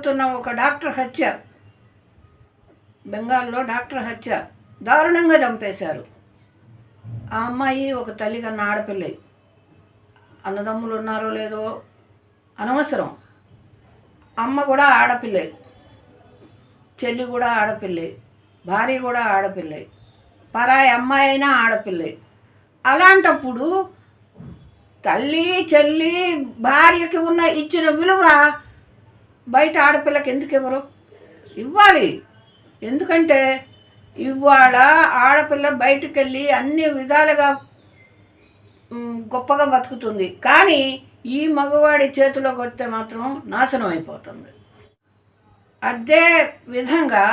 చదువుతున్న ఒక డాక్టర్ హత్య. బెంగాల్లో డాక్టర్ హత్య. దారుణంగా చంపేశారు. ఆ అమ్మాయి ఒక తల్లి కన్నా ఆడపిల్ల. అన్నదమ్ములు ఉన్నారో లేదో అనవసరం. అమ్మ కూడా ఆడపిల్లే. చెల్లి కూడా ఆడపిల్లే. భార్య కూడా ఆడపిల్లే. పరాయి అమ్మాయి అయినా ఆడపిల్లే. అలాంటప్పుడు తల్లి చెల్లి భార్యకి ఉన్న ఇచ్చిన విలువ బయట ఆడపిల్లకి ఎందుకు ఇవ్వరు? ఇవ్వాలి. ఎందుకంటే ఇవాళ ఆడపిల్ల బయటికి వెళ్ళి అన్ని విధాలుగా గొప్పగా బతుకుతుంది. కానీ ఈ మగవాడి చేతిలోకి వస్తే మాత్రం నాశనం అయిపోతుంది. అదే విధంగా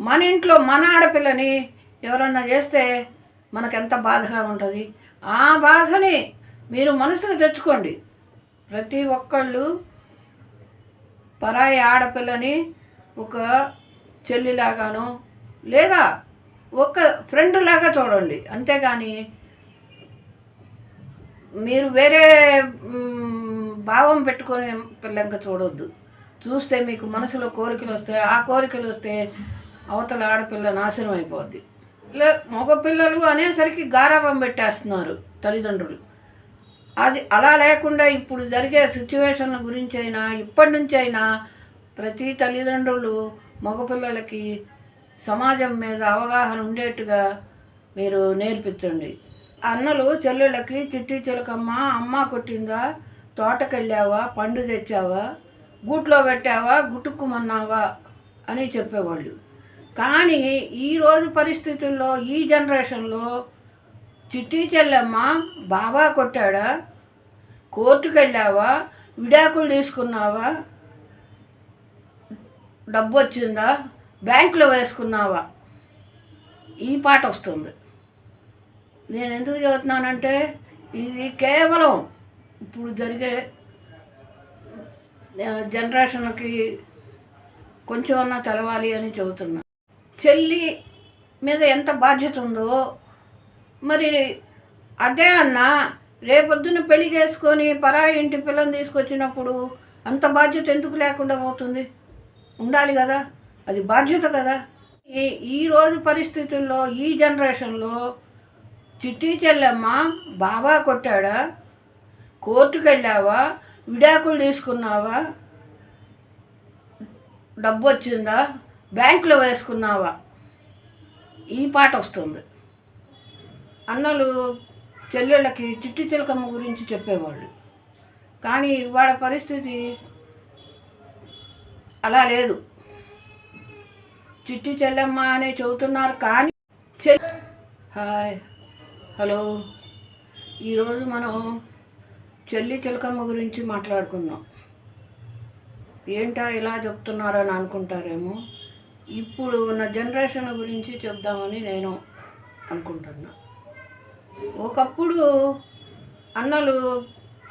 మన ఇంట్లో మన ఆడపిల్లని ఎవరన్నా చేస్తే మనకెంత బాధగా ఉంటుంది? ఆ బాధని మీరు మనసుకు తెచ్చుకోండి. ప్రతి ఒక్కళ్ళు పరాయి ఆడపిల్లని ఒక చెల్లిలాగాను లేదా ఒక ఫ్రెండ్ లాగా చూడండి. అంతేగాని మీరు వేరే భావం పెట్టుకొని పిల్లంక చూడొద్దు. చూస్తే మీకు మనసులో కోరికలు వస్తాయి ఆ కోరికలు వస్తే అవతల ఆడపిల్ల నాశనం అయిపోద్ది. లే మగపిల్లలు అనేసరికి గారాబం పెట్టేస్తున్నారు తల్లిదండ్రులు. అది అలా లేకుండా ఇప్పుడు జరిగే సిచ్యువేషన్ గురించి అయినా ఇప్పటి నుంచి అయినా ప్రతి తల్లిదండ్రులు మగపిల్లలకి సమాజం మీద అవగాహన ఉండేట్టుగా మీరు నేర్పించండి. అన్నలు చెల్లెళ్ళకి చిట్టి చిలకమ్మ అమ్మ కొట్టిందా తోటకెళ్ళావా పండు తెచ్చావా గూట్లో పెట్టావా గుట్టుకుమన్నావా అని చెప్పేవాళ్ళు. కానీ ఈరోజు పరిస్థితుల్లో ఈ జనరేషన్లో చిట్టి చెల్లెమ్మ బాబా కొట్టాడా? కోర్టుకు వెళ్ళావా విడాకులు తీసుకున్నావా? డబ్బు వచ్చిందా బ్యాంకులో వేసుకున్నావా? ఈ పాట వస్తుంది. నేను ఎందుకు చదువుతున్నానంటే ఇది కేవలం ఇప్పుడు జరిగే జనరేషన్కి కొంచెం అన్నా తెలవాలి అని చదువుతున్నా చెల్లి మీద ఎంత బాధ్యత ఉందో మరి అదే అన్న రేపొద్దున పెళ్ళి చేసుకొని పరాయి ఇంటి పిల్లని తీసుకొచ్చినప్పుడు అంత బాధ్యత ఎందుకు లేకుండా పోతుంది? ఉండాలి కదా అది బాధ్యత కదా. ఈ ఈరోజు పరిస్థితుల్లో ఈ జనరేషన్లో చిట్టి చెల్లెమ్మ బాబా కొట్టాడా? కోర్టుకు వెళ్ళావా విడాకులు తీసుకున్నావా? డబ్బు వచ్చిందా? బ్యాంకులో వేసుకున్నావా? ఈ పాట వస్తుంది. అన్నలు చెల్లెళ్ళకి చిట్టి చిలకమ్మ గురించి చెప్పేవాళ్ళు. కానీ ఇవాళ పరిస్థితి అలా లేదు. చిట్టి చెల్లెమ్మ అనే చెబుతున్నారు కానీ హాయ్ హలో. ఈరోజు మనం చెల్లి చిలకమ్మ గురించి మాట్లాడుకుందాం. ఏంటా ఇలా చెప్తున్నారని అనుకుంటారేమో. ఇప్పుడు ఉన్న జనరేషన్ గురించి చెప్దామని నేను అనుకుంటున్నాను ఒకప్పుడు అన్నలు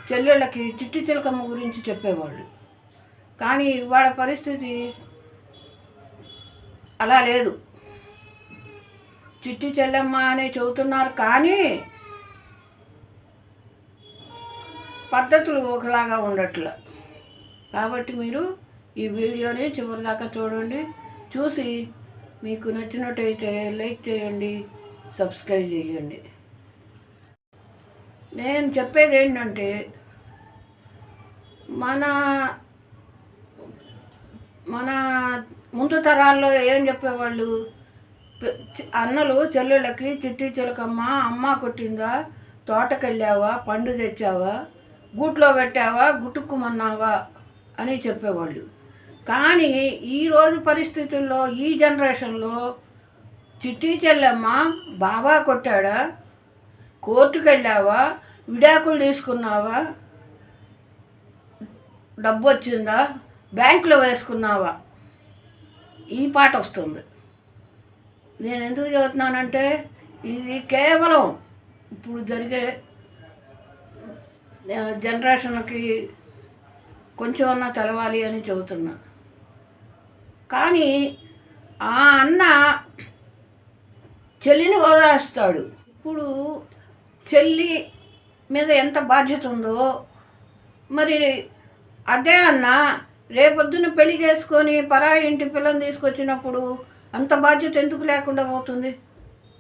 చెల్లెళ్ళకి చిట్టి చిలకమ్మ గురించి చెప్పేవాళ్ళు. కానీ ఇవాళ పరిస్థితి అలా లేదు. చిట్టి చెల్లెమ్మ అని చెబుతున్నారు కానీ పద్ధతులు ఒకలాగా ఉండట్ల. కాబట్టి మీరు ఈ వీడియోని చివరిదాకా చూడండి. చూసి మీకు నచ్చినట్టయితే లైక్ చేయండి సబ్స్క్రైబ్ చేయండి. నేను చెప్పేది ఏంటంటే మన మన ముందు తరాల్లో ఏం చెప్పేవాళ్ళు? అన్నలు చెల్లెళ్ళకి చిట్టి చిలకమ్మ అమ్మ కొట్టిందా? తోటకెళ్ళావా? పండు తెచ్చావా? గూట్లో పెట్టావా? గుట్టుక్కుమన్నావా అని చెప్పేవాళ్ళు. కానీ ఈరోజు పరిస్థితుల్లో ఈ జనరేషన్లో చిట్టి చెల్లెమ్మ బాగా కొట్టాడా? కోర్టుకెళ్ళావా? విడాకులు తీసుకున్నావా? డబ్బు వచ్చిందా? బ్యాంకులో వేసుకున్నావా? ఈ పాట వస్తుంది. నేను ఎందుకు చదువుతున్నానంటే ఇది కేవలం ఇప్పుడు జరిగే జనరేషన్కి కొంచెం అన్నా తెలవాలి అని చదువుతున్నా. కానీ ఆ అన్న చెల్లిని వదిలేస్తాడు. ఇప్పుడు చెల్లి మీద ఎంత బాధ్యత ఉందో. మరి అదే అన్న రేపొద్దున పెళ్ళి చేసుకొని పరాయి ఇంటి పిల్లని తీసుకొచ్చినప్పుడు అంత బాధ్యత ఎందుకు లేకుండా పోతుంది?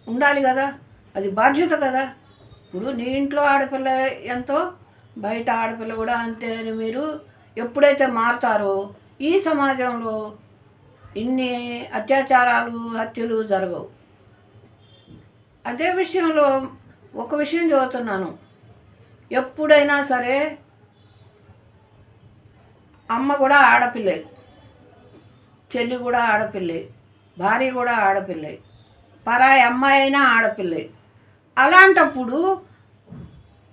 ఉండాలి కదా. అది బాధ్యత కదా. ఇప్పుడు నీ ఇంట్లో ఆడపిల్ల ఎంతో బయట ఆడపిల్ల కూడా అంతే అని మీరు ఎప్పుడైతే మారుతారో ఈ సమాజంలో ఇన్ని అత్యాచారాలు హత్యలు జరగవు. అదే విషయంలో ఒక విషయం చదువుతున్నాను. ఎప్పుడైనా సరే అమ్మ కూడా ఆడపిల్లే. చెల్లి కూడా ఆడపిల్లే. భార్య కూడా ఆడపిల్లే. పరాయి అమ్మాయి అయినా ఆడపిల్లే. అలాంటప్పుడు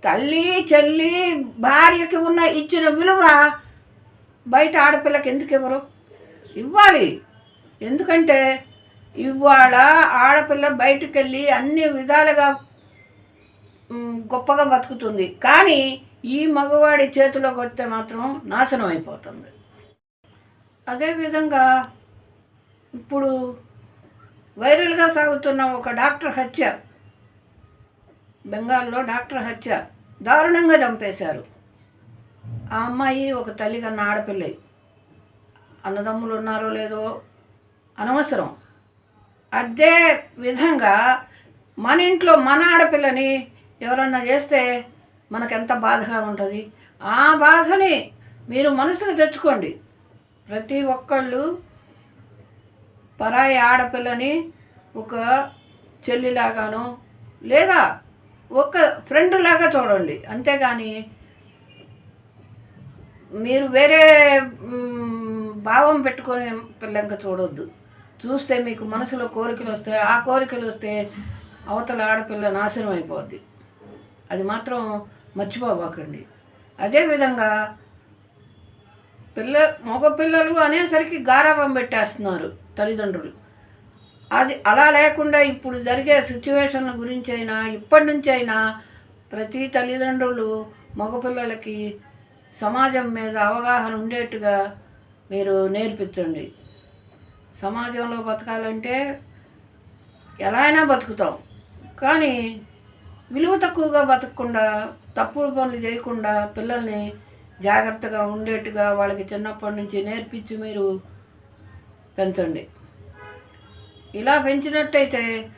తల్లి చెల్లి భార్యకి ఉన్న ఇచ్చిన విలువ బయట ఆడపిల్లకి ఎందుకు ఇవ్వరు? ఇవ్వాలి. ఎందుకంటే ఇవాళ ఆడపిల్ల బయటకు వెళ్ళి అన్ని విధాలుగా గొప్పగా బతుకుతుంది. కానీ ఈ మగవాడి చేతిలోకి వస్తే మాత్రం నాశనం అయిపోతుంది. అదేవిధంగా ఇప్పుడు వైరల్గా సాగుతున్న ఒక డాక్టర్ హత్య బెంగాల్లో డాక్టర్ హత్య దారుణంగా చంపేశారు. ఆ అమ్మాయి ఒక తల్లి కన్నా ఆడపిల్ల. అన్నదమ్ములు ఉన్నారో లేదో అనవసరం. అదే విధంగా మన ఇంట్లో మన ఆడపిల్లని ఎవరన్నా చేస్తే మనకెంత బాధగా ఉంటుంది? ఆ బాధని మీరు మనసుకు తెచ్చుకోండి. ప్రతి ఒక్కళ్ళు పరాయి ఆడపిల్లని ఒక చెల్లిలాగాను లేదా ఒక ఫ్రెండ్ లాగా చూడండి. అంతేగాని మీరు వేరే భావం పెట్టుకొని పిల్లంక చూడొద్దు. చూస్తే మీకు మనసులో కోరికలు వస్తాయి. ఆ కోరికలు వస్తే అవతల ఆడపిల్ల నాశనం అయిపోద్ది. అది మాత్రం మర్చిపోబాకండి. అదేవిధంగా పిల్ల మగపిల్లలు అనేసరికి గారాబం పెట్టేస్తున్నారు తల్లిదండ్రులు. అది అలా లేకుండా ఇప్పుడు జరిగే సిచ్యువేషన్ గురించి అయినా ఇప్పటి నుంచి అయినా ప్రతి తల్లిదండ్రులు మగపిల్లలకి సమాజం మీద అవగాహన ఉండేట్టుగా మీరు నేర్పించండి. సమాజంలో బతకాలంటే ఎలా అయినా బతుకుతాం. కానీ విలువ తక్కువగా బతకకుండా తప్పుడు పనులు చేయకుండా పిల్లల్ని జాగ్రత్తగా ఉండేట్టుగా వాళ్ళకి చిన్నప్పటి నుంచి నేర్పించి మీరు పెంచండి. ఇలా పెంచినట్టయితే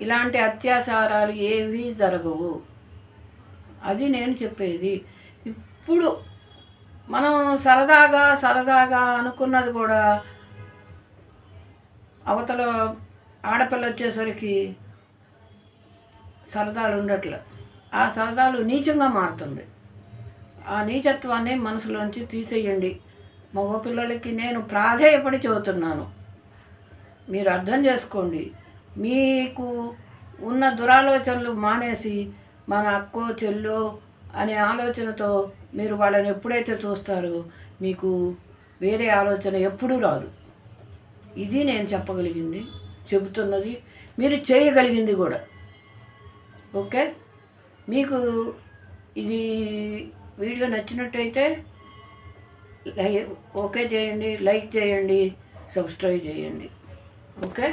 ఇలాంటి అత్యాచారాలు ఏవీ జరగవు. అది నేను చెప్పేది. ఇప్పుడు మనం సరదాగా సరదాగా అనుకున్నది కూడా అవతల ఆడపిల్ల వచ్చేసరికి సరదాలు ఉండట్లే ఆ సరదాలు నీచంగా మారుతుంది. ఆ నీచత్వాన్ని మనసులోంచి తీసేయండి. మగపిల్లలకి నేను ప్రాధేయపడి చెబుతున్నాను మీరు అర్థం చేసుకోండి. మీకు ఉన్న దురాలోచనలు మానేసి మన అక్కో చెల్లో అనే ఆలోచనతో మీరు వాళ్ళని ఎప్పుడైతే చూస్తారో మీకు వేరే ఆలోచన ఎప్పుడూ రాదు. ఇది నేను చెప్పగలిగింది చెబుతున్నది మీరు చేయగలిగింది కూడా. ఓకే? మీకు ఇది వీడియో నచ్చినట్టయితే లై ఓకే చేయండి లైక్ చేయండి సబ్స్క్రైబ్ చేయండి. ఓకే?